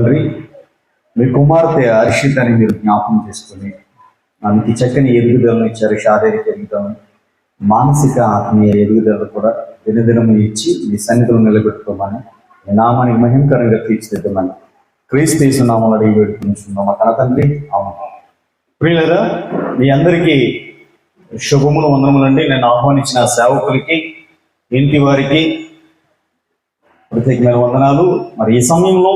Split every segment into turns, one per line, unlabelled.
తండ్రి మీ కుమార్తె హర్షితని మీరు జ్ఞాపకం చేసుకుని ఆమెకి చక్కని ఎదుగుదలను ఇచ్చారు శారీరక ఎదుగుదలను మానసిక ఆత్మీయ ఎదుగుదలను కూడా దినదినము ఇచ్చి మీ సన్నిధిలో నిలబెట్టుకోమని మీ నామానికి మహిమకరంగా తీర్చిదిద్దామని క్రీస్తు తీసుకున్నామని అడిగి పెట్టుకుంటున్నాం తన తండ్రి అవును. ప్రియులరా మీ అందరికీ శుభములు వందనములండి నేను ఆహ్వానించిన సేవకులకి ఇంటి వారికి ప్రత్యేకమైన వందనాలు. మరి ఈ సమయంలో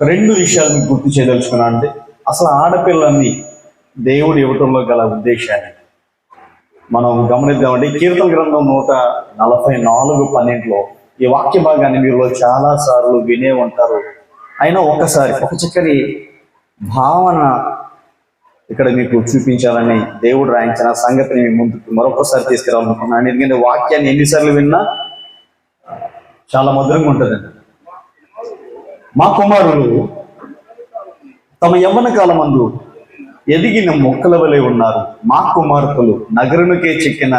రెండు విషయాలు మీకు గుర్తు చేయదలుచుకున్నా అంటే అసలు ఆడపిల్లల్ని దేవుడు ఇవ్వటంలో గల ఉద్దేశాన్ని మనం గమనిద్దామండి కీర్తన గ్రంథం నూట నలభై నాలుగు పన్నెండులో ఈ వాక్య భాగాన్ని మీరు చాలా సార్లు వినే ఉంటారు. అయినా ఒక్కసారి ఒక చక్కని భావన ఇక్కడ మీకు చూపించాలని దేవుడు రాయించిన సంగతిని మీ ముందుకు మరొకసారి తీసుకురావాలనుకున్నాను ఎందుకంటే వాక్యాన్ని ఎన్నిసార్లు విన్నా చాలా మధురంగా ఉంటుందండి. మా కుమారులు తమ యవ్వన కాలమందు ఎదిగిన మొక్కల వలె ఉన్నారు. మా కుమార్తెలు నగరునికే చెక్కిన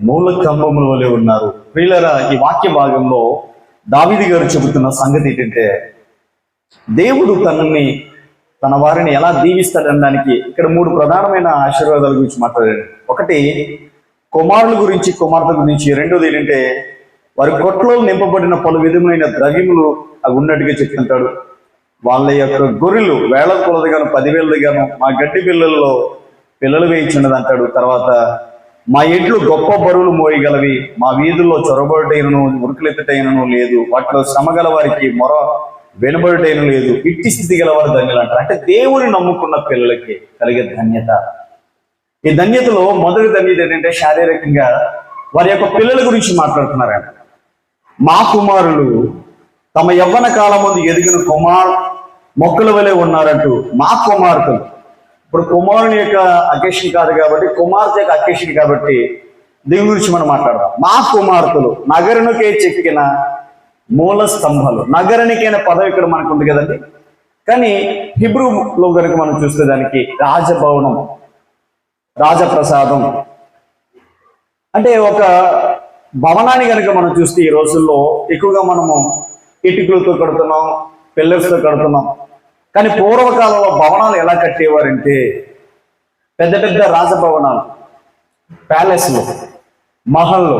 మూల కంభముల వలె ఉన్నారు. ప్రియులరా ఈ వాక్య భాగంలో దావిది గారు చెబుతున్న సంగతి ఏంటంటే దేవుడు తనని తన వారిని ఎలా దీవిస్తాడనడానికి ఇక్కడ మూడు ప్రధానమైన ఆశీర్వాదాల గురించి మాట్లాడాడు. ఒకటి కుమారుల గురించి కుమార్తెల గురించి. రెండోది ఏంటంటే వారి కొట్లో నింపబడిన పలు విధములైన ద్రవ్యములు అవి ఉన్నట్టుగా చెప్తుంటాడు. వాళ్ళ యొక్క గొర్రెలు వేల కొలదిగాను పదివేలదిగాను మా గడ్డి పిల్లల్లో పిల్లలు వేయించినది అంటాడు. తర్వాత మా ఎడ్లు గొప్ప బరువులు మోయగలవి మా వీధుల్లో చొరబడటైనను ఉరుకులెత్తటైనను లేదు. వాటిలో శ్రమ గల వారికి మొర వెనుబడుటైన లేదు. ఇట్టి స్థితి గల వారు ధన్యులు అంటారు. అంటే దేవుని నమ్ముకున్న పిల్లలకి కలిగే ధన్యత. ఈ ధన్యతలో మొదటి ధన్యత ఏంటంటే శారీరకంగా వారి యొక్క పిల్లల గురించి మాట్లాడుతున్నారంట. మా కుమారులు తమ యవ్వన కాలం ముందు ఎదిగిన కుమార్ మొక్కల వలె ఉన్నారంటూ మా కుమార్తెలు. ఇప్పుడు కుమారుని యొక్క అకేషన్ కాదు కాబట్టి కుమార్తె యొక్క అకేషన్ కాబట్టి దీని గురించి మనం మాట్లాడదాం. మా కుమార్తెలు నగరునికే చెక్కిన మూల స్తంభాలు. నగరనికైన పదవి ఇక్కడ మనకు ఉంది కదండి. కానీ హిబ్రూలో కనుక మనం చూస్తే దానికి రాజభవనం రాజప్రసాదం. అంటే ఒక భవనాన్ని కనుక మనం చూస్తే ఈ రోజుల్లో ఎక్కువగా మనము ఇటుకలతో కడుతున్నాం పిల్లర్స్తో కడుతున్నాం. కానీ పూర్వకాలంలో భవనాలు ఎలా కట్టేవారంటే పెద్ద పెద్ద రాజభవనాలు ప్యాలెస్లు మహల్లు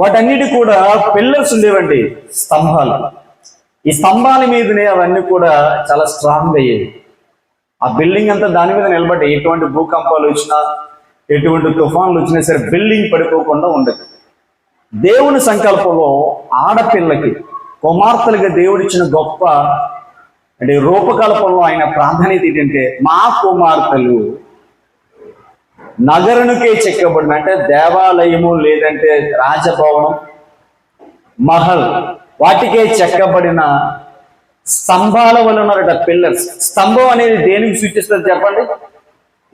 వాటన్నిటి కూడా పిల్లర్స్ ఉండేవండి స్తంభాలు. ఈ స్తంభాల మీదనే అవన్నీ కూడా చాలా స్ట్రాంగ్ అయ్యేవి. ఆ బిల్డింగ్ అంతా దాని మీద నిలబడి ఎటువంటి భూకంపాలు వచ్చినా ఎటువంటి తుఫాన్లు వచ్చినా సరే బిల్డింగ్ పడిపోకుండా ఉండదు. దేవుని సంకల్పంలో ఆడపిల్లకి కుమార్తెలుగా దేవుడిచ్చిన గొప్ప అంటే రూపకల్పంలో ఆయన ప్రాధాన్యత ఏంటంటే మా కుమార్తెలు నగరునికే చెక్కబడిన అంటే దేవాలయము లేదంటే రాజభవనం మహల్ వాటికే చెక్కబడిన స్తంభాల వల్ల ఉన్నారట పిల్లర్స్. స్తంభం అనేది దేనికి సూచిస్తుంది చెప్పండి?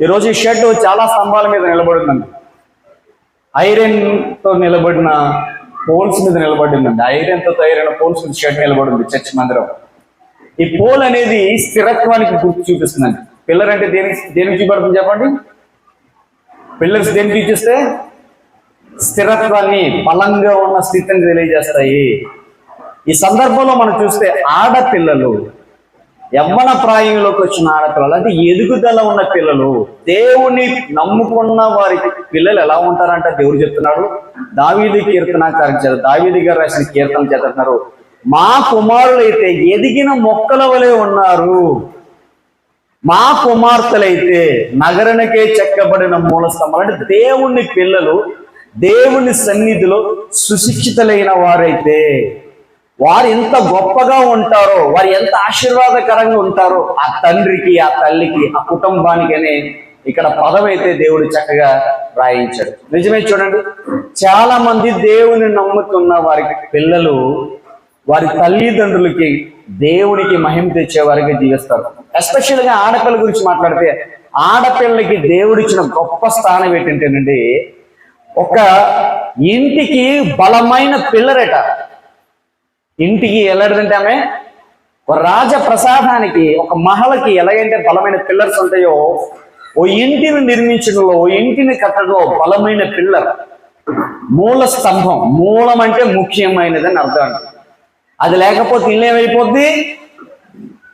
ఈరోజు ఈ షెడ్ చాలా స్తంభాల మీద నిలబడుతుంది. ఐరన్తో నిలబడిన పోల్స్ మీద నిలబడిందండి. ఐరన్తో తయారైన పోల్స్ మీద షెడ్ నిలబడింది చర్చ్ మందిరం. ఈ పోల్ అనేది స్థిరత్వానికి గుర్తు చూపిస్తుందండి. పిల్లర్ అంటే దేనికి దేనికి చూపడుతుంది చెప్పండి? పిల్లర్స్ దేనికి చూపిస్తే స్థిరత్వాన్ని బలంగా ఉన్న స్థితిని తెలియజేస్తాయి. ఈ సందర్భంలో మనం చూస్తే ఆడపిల్లలు యవ్వన ప్రాయంలోకి వచ్చిన ఆడపిల్లలు అంటే ఎదుగుదల ఉన్న పిల్లలు దేవుని నమ్ముకున్న వారి పిల్లలు ఎలా ఉంటారంట దేవుడు చెప్తున్నాడు. దావీది కీర్తన చేత దావీది గారు రాసిన కీర్తన చేస్తున్నారు. మా కుమారులైతే ఎదిగిన మొక్కల వలె ఉన్నారు. మా కుమార్తెలైతే నగరనికే చెక్కబడిన మూల స్తంభాలు అంటే దేవుని పిల్లలు దేవుని సన్నిధిలో సుశిక్షితులైన వారైతే వారు ఎంత గొప్పగా ఉంటారో వారు ఎంత ఆశీర్వాదకరంగా ఉంటారో ఆ తండ్రికి ఆ తల్లికి ఆ కుటుంబానికనే ఇక్కడ పదం అయితే దేవుడు చక్కగా రాయించాడు. నిజమే చూడండి చాలా మంది దేవుని నమ్ముతున్న వారికి పిల్లలు వారి తల్లిదండ్రులకి దేవునికి మహిమ తెచ్చే వారికి జీవిస్తారు ఎస్పెషల్గా ఆడపిల్ల గురించి మాట్లాడితే ఆడపిల్లకి దేవుడిచ్చిన గొప్ప స్థానం ఏంటంటేనండి ఒక ఇంటికి బలమైన పిల్లరట. ఇంటికి ఎలాంటిదంటే ఆమె ఒక రాజ ప్రసాదానికి ఒక మహలకి ఎలాగంటే బలమైన పిల్లర్స్ ఉంటాయో ఓ ఇంటిని నిర్మించడంలో ఓ ఇంటిని కట్టడంలో బలమైన పిల్లర్. మూల స్తంభం మూలం అంటే ముఖ్యమైనదని అర్థం అండి. అది లేకపోతే ఇల్లు ఏమైపోద్ది?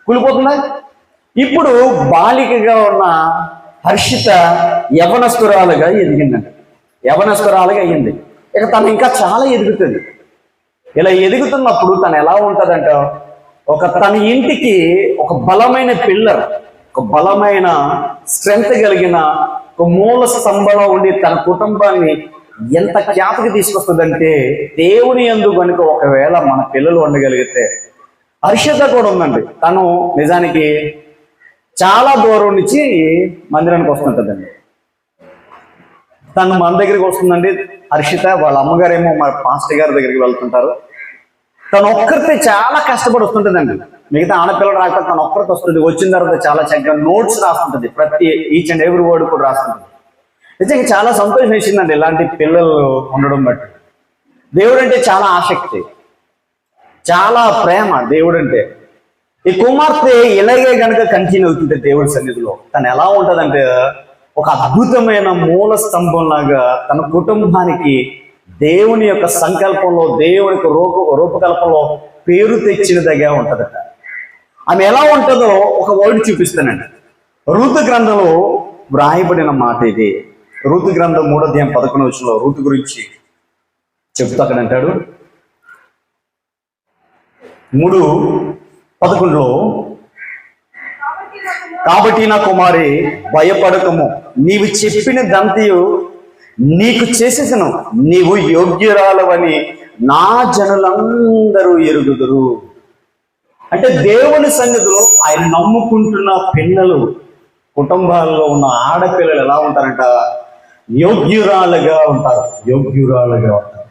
కూలిపోతుందా? ఇప్పుడు బాలికగా ఉన్న హర్షిత యవనస్తురాలుగా ఎదిగిందండి. యవనస్తురాలుగా అయ్యింది. ఇక తను ఇంకా చాలా ఎదుగుతుంది. ఇలా ఎదుగుతున్నప్పుడు తను ఎలా ఉంటుందంట ఒక తన ఇంటికి ఒక బలమైన పిల్లర్ ఒక బలమైన స్ట్రెంగ్త్ కలిగిన ఒక మూల స్తంభంలో ఉండి తన కుటుంబాన్ని ఎంత ఖ్యాతికి తీసుకొస్తుందంటే దేవుని ఎందు కనుక ఒకవేళ మన పిల్లలు ఉండగలిగితే హర్షత కూడా ఉందండి. తను నిజానికి చాలా దూరం నుంచి మందిరానికి వస్తుంటుందండి. తను మన దగ్గరికి వస్తుందండి. హర్షిత వాళ్ళ అమ్మగారేమో మా పాస్టర్ గారి దగ్గరికి వెళ్తుంటారు. తను ఒక్కరితే చాలా కష్టపడి వస్తుంటుందండి. మిగతా ఆడపిల్లలు రాకపోతే తను ఒక్కరికి వస్తుంది. వచ్చిన తర్వాత చాలా చక్కగా నోట్స్ రాస్తుంటుంది. ప్రతి ఈచ్ అండ్ ఎవ్రీ వర్డ్ కూడా రాస్తుంటుంది. నిజంగా చాలా సంతోషం వేసిందండి ఇలాంటి పిల్లలు ఉండడం బట్టి. దేవుడు అంటే చాలా ఆసక్తి. చాలా ప్రేమ దేవుడు అంటే ఈ కుమార్తె ఇలాగే గనక కంటిన్యూ అవుతుంది దేవుడి సన్నిధిలో తను ఎలా ఉంటదంటే ఒక అద్భుతమైన మూల స్తంభం లాగా తన కుటుంబానికి దేవుని యొక్క సంకల్పంలో దేవుని యొక్క రూప రూపకల్పంలో పేరు తెచ్చినదిగా ఉంటుందట. ఆమె ఎలా ఉంటుందో ఒక వర్డ్ చూపిస్తానండి. ఋతు గ్రంథంలో వ్రాయబడిన మాట ఇది. ఋతు గ్రంథం మూడో అధ్యాయం పదకొండు వచ్చిన ఋతు గురించి చెప్తూ అక్కడ అంటాడు. మూడు పదకొండులో కాబట్టి నా కుమారి భయపడకము. నీవు చెప్పిన దంతయు నీకు చేసేసను. నీవు యోగ్యురాలవని నా జనులందరూ ఎరుగుదురు. అంటే దేవుని సన్నిధిలో ఆయన నమ్ముకుంటున్న పిల్లలు కుటుంబాల్లో ఉన్న ఆడపిల్లలు ఎలా ఉంటారంట? యోగ్యురాలుగా ఉంటారు. యోగ్యురాలుగా ఉంటారు.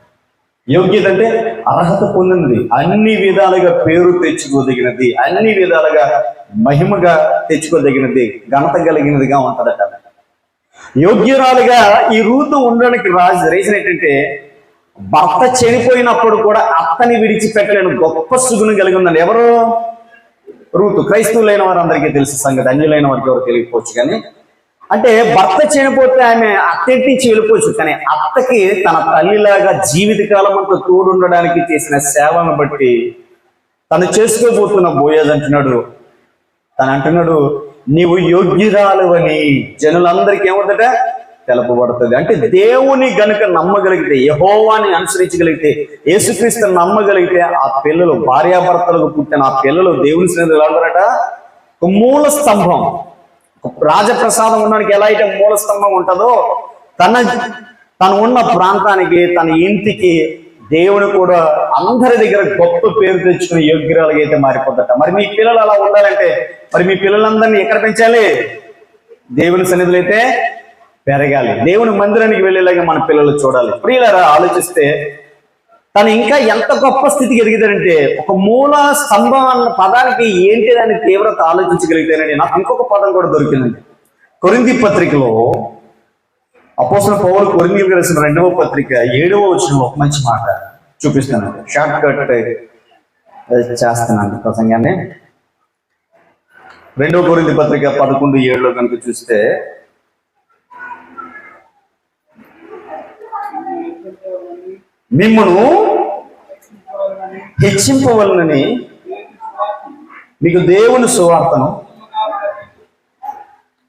యోగ్యత అంటే అర్హత పొందినది. అన్ని విధాలుగా పేరు తెచ్చుకోదగినది. అన్ని విధాలుగా మహిమగా తెచ్చుకోదగినది. ఘనత కలిగినదిగా ఉంటదట యోగ్యురాలుగా ఈ రూతు ఉండడానికి రాజు రీజన్ భర్త చనిపోయినప్పుడు కూడా అత్తని విడిచిపెట్టలేని గొప్ప సుగుణం కలిగి ఉందండి. ఎవరు? రూతు క్రైస్తవులైన వారందరికీ తెలుసు సంగతి. అన్యులైన వారికి ఎవరు తెలియకపోవచ్చు కానీ అంటే భర్త చనిపోతే ఆమె అత్తింటి నుంచి వెళ్ళిపోవచ్చు కానీ అత్తకి తన తల్లిలాగా జీవితకాలం అంతా తోడుండడానికి చేసిన సేవను బట్టి తను చేసుకోబోతున్న బోయేది అంటున్నాడు తను అంటున్నాడు నీవు యోగ్యురాలు అని జనులందరికీ ఏముందట తెలపబడుతుంది. అంటే దేవుని గనుక నమ్మగలిగితే యహోవాని అనుసరించగలిగితే యేసుక్రీస్తుని నమ్మగలిగితే ఆ పిల్లలు భార్యాభర్తలకు పుట్టిన ఆ పిల్లలు దేవుని స్నేహితులు ఎలా ఒక మూల స్తంభం. రాజప్రసాదం ఉండడానికి ఎలా అయితే మూల స్తంభం ఉంటుందో తన తను ఉన్న ప్రాంతానికి తన ఇంటికి దేవుడు కూడా అందరి దగ్గర గొప్ప పేరు తెచ్చుకుని యోగ్యురాలుగా అయితే మారిపోతట మరి మీ పిల్లలు అలా ఉండాలంటే మరి మీ పిల్లలందరినీ ఎక్కడ పెంచాలి? దేవుని సన్నిధులు అయితే పెరగాలి. దేవుని మందిరానికి వెళ్ళేలాగా మన పిల్లలు చూడాలి. ప్రియులరా ఆలోచిస్తే తను ఇంకా ఎంత గొప్ప స్థితికి ఎదిగిదారంటే ఒక మూల స్తంభం అన్న పదానికి ఏంటి దాని తీవ్రత ఆలోచించగలిగితేనండి నాకు ఇంకొక పదం కూడా దొరికిందండి. కొరింది పత్రికలో అపోసిన పౌరులు కొరిందీలకు రాసిన రెండవ పత్రిక ఏడవ వచ్చిన ఒక మంచి మాట చూపిస్తాను షార్ట్ కట్ uh, చేస్తున్నాను ప్రసంగాన్ని. రెండవ కొరింది పత్రిక పదకొండు ఏడులో కనుక చూస్తే మిమ్మను హెచ్చింపవలనని మీకు దేవుని సువార్తను.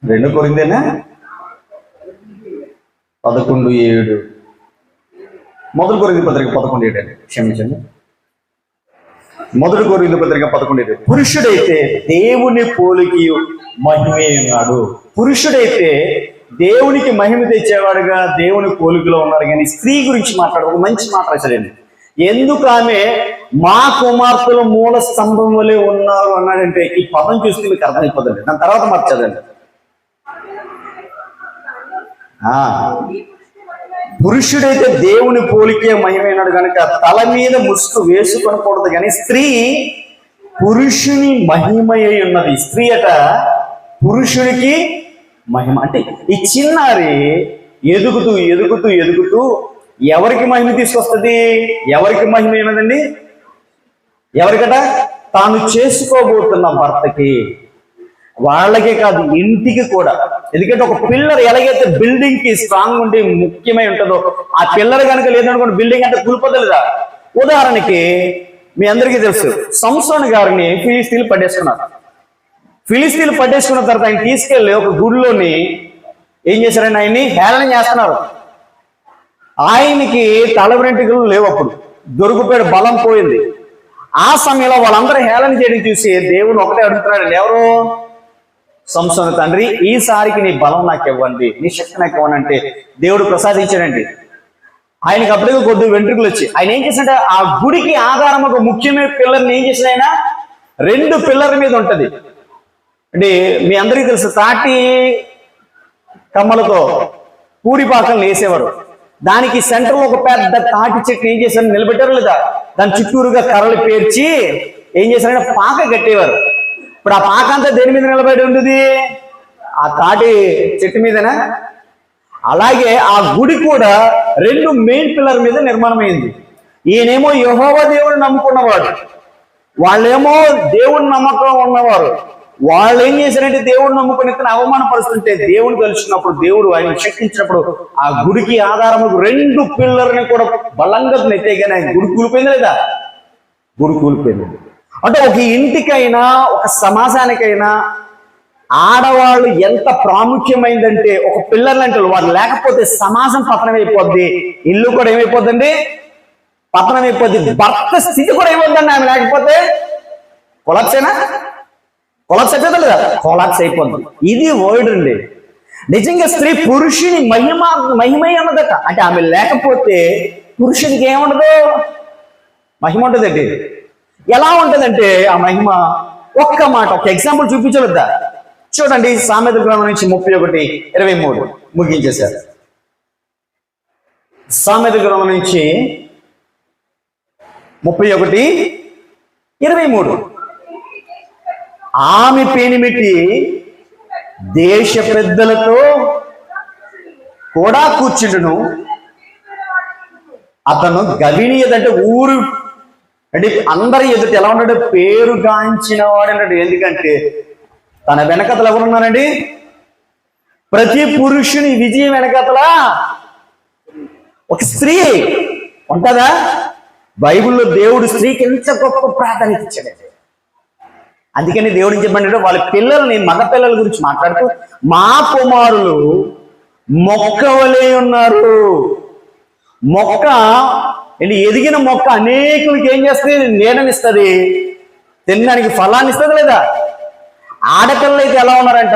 రెండు కొరిందేనా? పదకొండు ఏడు. మొదటి కొరింది పత్రిక పదకొండు ఏడు అండి. క్షమించండి. మొదటి కొరింది పత్రిక పదకొండు ఏడు. పురుషుడైతే దేవుని పోలికి మహిమే ఉన్నాడు పురుషుడైతే దేవునికి మహిమ తెచ్చేవాడుగా దేవుని పోలికలో ఉన్నాడు. కానీ స్త్రీ గురించి మాట్లాడు. ఒక మంచి మాట రాశాడండి. ఎందుకు ఆమె మా కుమార్తెల మూల స్తంభం వలె ఉన్నారు అన్నాడంటే ఈ పదం చూస్తే మీకు అర్థమైపోతుంది దాని తర్వాత మార్చదండి పురుషుడైతే దేవుని పోలికే మహిమైనాడు కనుక తల మీద ముసుగు వేసుకొనకూడదు కానీ స్త్రీ పురుషుని మహిమ అయి ఉన్నది. స్త్రీ అట పురుషుడికి మహిమ. అంటే ఈ చిన్నారి ఎదుగుతూ ఎదుగుతూ ఎదుగుతూ ఎవరికి మహిమ తీసుకొస్తుంది? ఎవరికి మహిమ ఏమదండి ఎవరికట? తాను చేసుకోబోతున్న భర్తకి. వాళ్ళకే కాదు ఇంటికి కూడా. ఎందుకంటే ఒక పిల్లర్ ఎలాగైతే బిల్డింగ్కి స్ట్రాంగ్ ఉండి ముఖ్యమై ఉంటుందో ఆ పిల్లర్ కనుక లేదనుకోండి బిల్డింగ్ అంటే కూలిపోతలేదా ఉదాహరణకి మీ అందరికీ తెలుసు సంసోన్ గారిని ఫిలిస్తీన్లు పట్టేసుకున్నారు ఫిలిస్తీన్లు పట్టేసుకున్న తర్వాత ఆయన తీసుకెళ్ళి ఒక గుడిలోని ఏం చేశారండి ఆయన్ని? హేళన చేస్తున్నారు. ఆయనకి తలవెంటికలు వెంట్రుకలు లేవు అప్పుడు. దొరికిపోయాడు బలం పోయింది. ఆ సమయంలో వాళ్ళందరూ హేళన చేయడం చూసి దేవుడు ఒకటే అడుగుతున్నాడు ఎవరు? సంసోన తండ్రి ఈసారికి నీ బలం నాకు ఇవ్వండి. నీ శక్తి నాకు ఇవ్వండి అంటే దేవుడు ప్రసాదించాడండి. ఆయనకి అప్పటికే కొద్ది వెంట్రుకలు వచ్చి ఆయన ఏం చేసినట్టే ఆ గుడికి ఆధారం ఒక ముఖ్యమైన పిల్లర్ని ఏం చేసిన ఆయన? రెండు పిల్లర్ మీద ఉంటది. అంటే మీ అందరికీ తెలుసు తాటి కమ్మలతో పూడిపాకలను వేసేవారు. దానికి సెంటర్ ఒక పెద్ద తాటి చెట్టు ఏం చేశారు నిలబెట్టారు లేదా? దాని చుట్టూరుగా కర్రలు పేర్చి ఏం చేశారంటే పాక కట్టేవారు. ఇప్పుడు ఆ పాక అంతా దేని మీద నిలబడి ఉంటుంది ఆ తాటి చెట్టు మీదనా? అలాగే ఆ గుడి కూడా రెండు మెయిన్ పిల్లర్ మీద నిర్మాణం అయింది ఈయనేమో యహోవ దేవుడు నమ్ముకున్నవాడు. వాళ్ళేమో దేవుడిని నమ్మకం ఉన్నవారు. వాళ్ళు ఏం చేశారంటే దేవుడు నమ్ముకుని ఇతను అవమానపరుస్తుంటే దేవుడు తెలుసుకున్నప్పుడు దేవుడు ఆయన శక్తించినప్పుడు ఆ గుడికి ఆధారము రెండు పిల్లర్ని కూడా బలంగా నెట్టేగానే ఆయన గుడి కూలిపోయింది లేదా? గుడి కూలిపోయింది. అంటే ఒక ఇంటికైనా ఒక సమాజానికైనా ఆడవాళ్ళు ఎంత ప్రాముఖ్యమైందంటే ఒక పిల్లర్ లాంటి వాళ్ళు లేకపోతే సమాజం పతనం అయిపోద్ది ఇల్లు కూడా ఏమైపోద్దండి? పతనం అయిపోద్ది భర్త స్థితి కూడా ఏమవుతుందండి ఆమె? లేకపోతే కొలప్సేనా కొలాప్స్ అయిపోతుంది లేదా కొలాప్స్ అయిపోతుంది. ఇది వర్డ్ అండి. నిజంగా స్త్రీ పురుషుని మహిమ మహిమై అన్నదట. అంటే ఆమె లేకపోతే పురుషునికి ఏముండదు? మహిమ ఉంటుందండి ఎలా ఉంటుందంటే ఆ మహిమ ఒక్క మాట ఒక ఎగ్జాంపుల్ చూపించవద్దా చూడండి సామెత గ్రంథం నుంచి ముప్పై ఒకటి ఇరవై మూడు ముగించేశారు. సామెత గ్రంథం నుంచి ముప్పై ఒకటి ఇరవై మూడు. ఆమె పేనిమిటి దేశ పెద్దలతో కూడా కూర్చుండును. అతను గవినీయదంటే ఊరు అంటే అందరి ఎదుట ఎలా ఉన్నాడు? పేరు గాంచిన వాడు అన్నాడు ఎందుకంటే తన వెనకతలు ఎవరున్నారండి ప్రతి పురుషుని విజయం వెనకతల ఒక స్త్రీ ఉంటుందా? బైబిల్లో దేవుడు స్త్రీకి ఎంత గొప్ప ప్రాధాన్యత ఇచ్చాడండి. అందుకని దేవుడు ఏం చెప్పండి వాళ్ళ పిల్లల్ని మగ పిల్లల గురించి మాట్లాడుతూ మా కుమారులు మొక్కవలే ఉన్నారు. మొక్క ఏంటి ఎదిగిన మొక్క అనేకులకి ఏం చేస్తుంది? నీడనిస్తుంది. తినడానికి ఫలాన్ని ఇస్తుంది లేదా? ఆడపిల్లలు అయితే ఎలా ఉన్నారంట?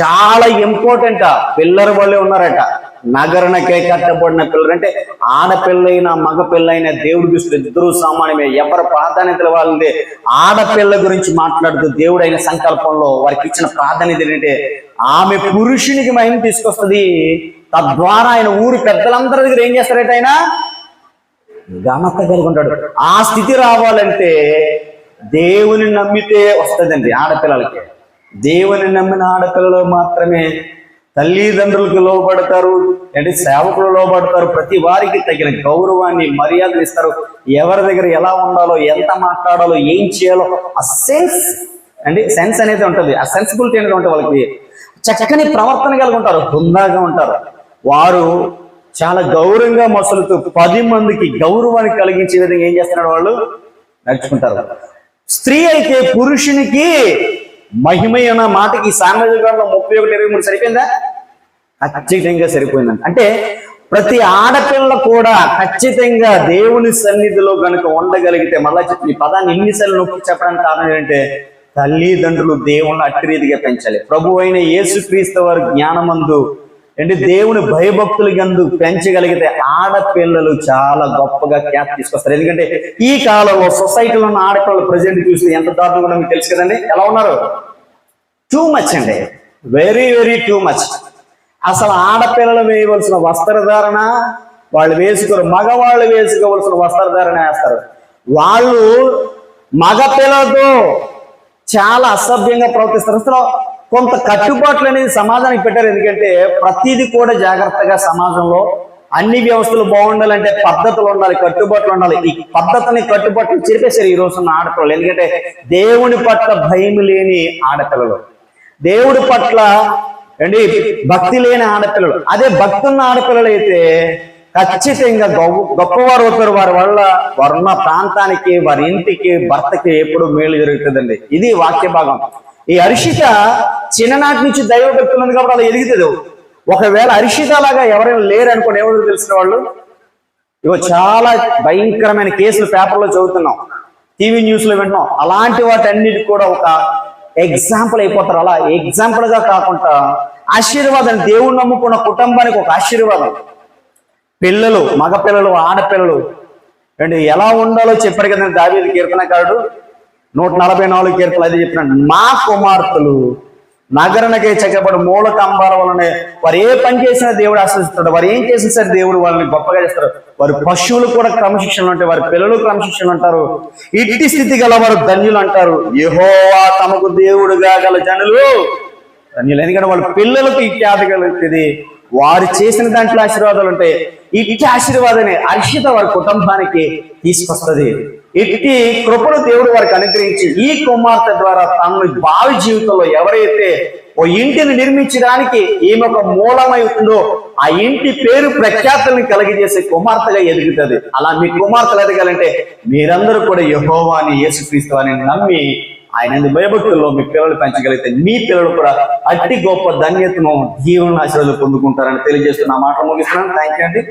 చాలా ఇంపార్టెంట్. పిల్లర్ వాళ్ళే ఉన్నారట. నగరణకే కట్టబడిన పిల్లలు. అంటే ఆడపిల్లైన మగ పిల్లైన దేవుడికి దృష్టిలో ఇద్దరు సామాన్యమే. ఎవరి ప్రాధాన్యతలు వాళ్ళది? ఆడపిల్ల గురించి మాట్లాడుతూ దేవుడు అయిన సంకల్పంలో వారికి ఇచ్చిన ప్రాధాన్యత ఏంటంటే ఆమె పురుషునికి మహిమ తీసుకొస్తుంది. తద్వారా ఆయన ఊరు పెద్దలందరి దగ్గర ఏం చేస్తారట ఆయన? ఘనత కలిగి ఉంటాడు ఆ స్థితి రావాలంటే దేవుని నమ్మితే వస్తుందండి ఆడపిల్లలకి. దేవుని నమ్మిన ఆడపిల్లలు మాత్రమే తల్లిదండ్రులకు లోబడతారు అంటే సేవకులు లోబడతారు. ప్రతి వారికి తగిన గౌరవాన్ని మర్యాదలు ఇస్తారు. ఎవరి దగ్గర ఎలా ఉండాలో ఎంత మాట్లాడాలో ఏం చేయాలో ఆ సెన్స్ అంటే సెన్స్ అనేది ఉంటుంది. ఆ సెన్సిబిలిటీ అనేది ఉంటుంది వాళ్ళకి. చక్కని ప్రవర్తన కలిగి ఉంటారు హుందాగా ఉంటారు. వారు చాలా గౌరవంగా మసలుతూ పది మందికి గౌరవాన్ని కలిగించే విధంగా ఏం చేస్తున్నారు వాళ్ళు? నడుచుకుంటారు. స్త్రీ అయితే పురుషునికి మహిమ అన్న మాటకి సామాజికంలో ముప్పై ఒకటి ఇరవై మూడు సరిపోయిందా? ఖచ్చితంగా సరిపోయిందండి అంటే ప్రతి ఆడపిల్ల కూడా ఖచ్చితంగా దేవుని సన్నిధిలో గనుక ఉండగలిగితే మళ్ళా చెప్పి ఈ పదాన్ని ఎన్నిసార్లు నొక్కి చెప్పడానికి కారణం ఏంటంటే తల్లిదండ్రులు దేవుణ్ణి అట్టి రీతిగా పెంచాలి. ప్రభు అయిన యేసుక్రీస్తు వారి జ్ఞానమందు అంటే దేవుని భయభక్తులు ఎందుకు పెంచగలిగితే ఆడపిల్లలు చాలా గొప్పగా క్యాప్ తీసుకొస్తారు. ఎందుకంటే ఈ కాలంలో సొసైటీలో ఉన్న ఆడపిల్లలు ప్రజెంట్ చూస్తే ఎంత దారుణంగా కూడా మీకు తెలుసు కదండి? ఎలా ఉన్నారు? టూ మచ్ అండి. వెరీ వెరీ టూ మచ్ అసలు ఆడపిల్లలు వేయవలసిన వస్త్రధారణ వాళ్ళు వేసుకోరు మగవాళ్ళు వేసుకోవలసిన వస్త్రధారణ వేస్తారు. వాళ్ళు మగ పిల్లలతో చాలా అసభ్యంగా ప్రవర్తిస్తారు. అసలు కొంత కట్టుబాట్లు అనేది సమాజానికి పెట్టారు. ఎందుకంటే ప్రతిదీ కూడా జాగ్రత్తగా సమాజంలో అన్ని వ్యవస్థలు బాగుండాలంటే పద్ధతులు ఉండాలి కట్టుబాట్లు ఉండాలి. ఈ పద్ధతిని కట్టుబాట్లు చెప్పేశారు ఈ రోజున్న ఆడపిల్లలు. ఎందుకంటే దేవుని పట్ల భయం లేని ఆడపిల్లలు. దేవుడి పట్ల అండి భక్తి లేని ఆడపిల్లలు. అదే భక్తి ఉన్న ఆడపిల్లలు అయితే
ఖచ్చితంగా గొప్ప గొప్పవారు అవుతారు. వారి వల్ల వారున్న ప్రాంతానికి వారి ఇంటికి భర్తకి ఎప్పుడు మేలు జరుగుతుందండి. ఇది వాక్య భాగం. ఈ హర్షిత చిన్ననాటి నుంచి దైవ భక్తులు ఉంది కాబట్టి అలా ఎదిగితే ఒకవేళ హర్షిత లాగా ఎవరైనా లేరు అనుకోండి ఎవరు తెలిసిన వాళ్ళు? ఇగో చాలా భయంకరమైన కేసులు పేపర్లో చదువుతున్నాం. టీవీ న్యూస్లో వింటున్నాం. అలాంటి వాటన్నిటికి కూడా ఒక ఎగ్జాంపుల్ అయిపోతారు. అలా ఎగ్జాంపుల్గా కాకుండా ఆశీర్వాదం దేవుడు నమ్ముకున్న కుటుంబానికి ఒక ఆశీర్వాదం. పిల్లలు మగ పిల్లలు ఆడపిల్లలు అండ్ ఎలా ఉండాలో చెప్పారు కదా దావీ కీర్తనకారుడు. నూట నలభై నాలుగు కీర్తనలు అది చెప్పినాడు మా కుమార్తెలు నగరణకే చెక్కబడి మూల కంబాల వలనే వారు ఏ పని చేసినా దేవుడు ఆశ్రయిస్తాడు వారు ఏం చేసినా సరే దేవుడు వాళ్ళని గొప్పగా చేస్తారు. వారి పశువులు కూడా క్రమశిక్షణ ఉంటాయి వారి పిల్లలు క్రమశిక్షణ అంటారు. ఇట్టి స్థితి గల వారు ధన్యులు అంటారు. యహోవా తమకు దేవుడుగా గల జనులు. ధన్యులు. ఎందుకంటే వాళ్ళ పిల్లలకు ఇత్యాది కలుగుతుంది వారు చేసిన దాంట్లో ఆశీర్వాదాలు ఉంటాయి. ఇట్టి ఆశీర్వాదాన్ని అర్షిత వారి కుటుంబానికి తీసుకొస్తుంది. ఇట్టి కృపను దేవుడు వారికి అనుగ్రహించి ఈ కుమార్తె ద్వారా తమ భావి జీవితంలో ఎవరైతే ఓ ఇంటిని నిర్మించడానికి ఈమె ఒక మూలమై ఉందో ఆ ఇంటి పేరు ప్రఖ్యాతలను కలిగజేసే కుమార్తెగా ఎదుగుతుంది. అలా మీ కుమార్తెలు ఎదగాలంటే మీరందరూ కూడా యహోవాని యేసుక్రీస్తు అని నమ్మి ఆయన భయభక్తుల్లో మీ పిల్లలు పెంచగలిగితే మీ పిల్లలు కూడా అట్టి గొప్ప ధన్యతను జీవన ఆశీర్వాదాలు పొందుకుంటారని తెలియజేస్తున్న మాట ముగిస్తున్నాను. థ్యాంక్ యూ అండి.